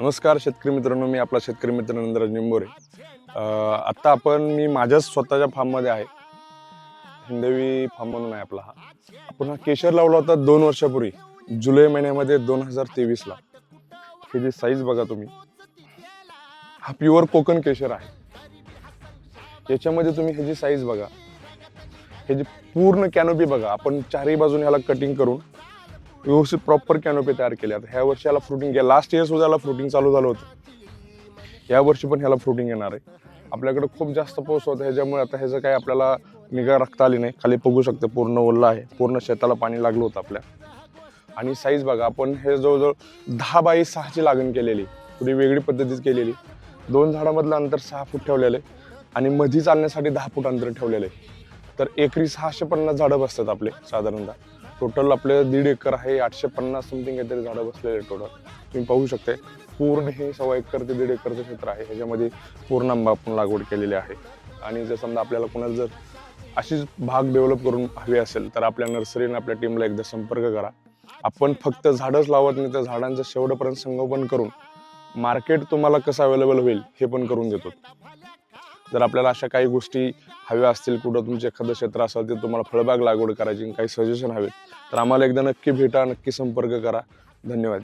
नमस्कार शेतकरी मित्रांनो मी आपला शेतकरी मित्र नंदराज निंबोरे. आत्ता आपण मी माझ्याच स्वतःच्या फार्ममध्ये आहे. हिंदवी फार्म म्हणून आहे आपला हा. आपण हा केशर लावला होता दोन वर्षापूर्वी जुलै महिन्यामध्ये दोन हजार तेवीसला. हे जी साईज बघा तुम्ही. हा प्युअर कोकण केशर आहे. याच्यामध्ये तुम्ही ह्याची साईज बघा. ह्याची पूर्ण कॅनोपी बघा. आपण चारही बाजूने ह्याला कटिंग करून व्यवस्थित प्रॉपर कॅनोपी तयार केली. आता ह्या वर्षी याला फ्रुटिंग घ्या लास्ट इयर सुद्धा याला फ्रुटिंग चालू झालं होतं. या वर्षी पण ह्याला फ्रुटिंग येणार आहे. आपल्याकडे खूप जास्त पाऊस होता ह्याच्यामुळे आता ह्याचं काही आपल्याला निगा राखता आली नाही. खाली बघू शकते पूर्ण ओल्ला आहे. पूर्ण शेताला पाणी लागलं होतं आपल्या. आणि साईज बघा आपण हे जवळजवळ दहा बाय सहाची लागण केलेली. थोडी वेगळी पद्धतीत केलेली. दोन झाडामधलं अंतर सहा फूट ठेवलेलं आहे. आणि मधी चालण्यासाठी दहा फूट अंतर ठेवलेलं आहे. तर एकरी सहाशे पन्नास झाडं बसतात आपले साधारणतः. टोटल आपले दीड एकर आहे आठशे पन्नास समथिंग काहीतरी झाडं बसलेले टोटल तुम्ही पाहू शकता पूर्ण हे सव्वा एकर ते दीड एकरचं क्षेत्र आहे. ह्याच्यामध्ये पूर्ण आंबा आपण लागवड केलेली आहे. आणि जर समजा आपल्याला कोणाला जर अशीच भाग डेव्हलप करून हवी असेल तर आपल्या नर्सरीने आपल्या टीमला एकदा संपर्क करा. आपण फक्त झाडच लावत नाही तर झाडांचं शेवटपर्यंत संगोपन करून मार्केट तुम्हाला कसं अवेलेबल होईल हे पण करून देतो. जर आपल्याला अशा काही गोष्टी हव्या असतील कुठं तुमचे एखादं क्षेत्र असेल ते तुम्हाला फळबाग लागवड करायची काही सजेशन हवे तर आम्हाला एकदा नक्की भेटा नक्की संपर्क करा. धन्यवाद.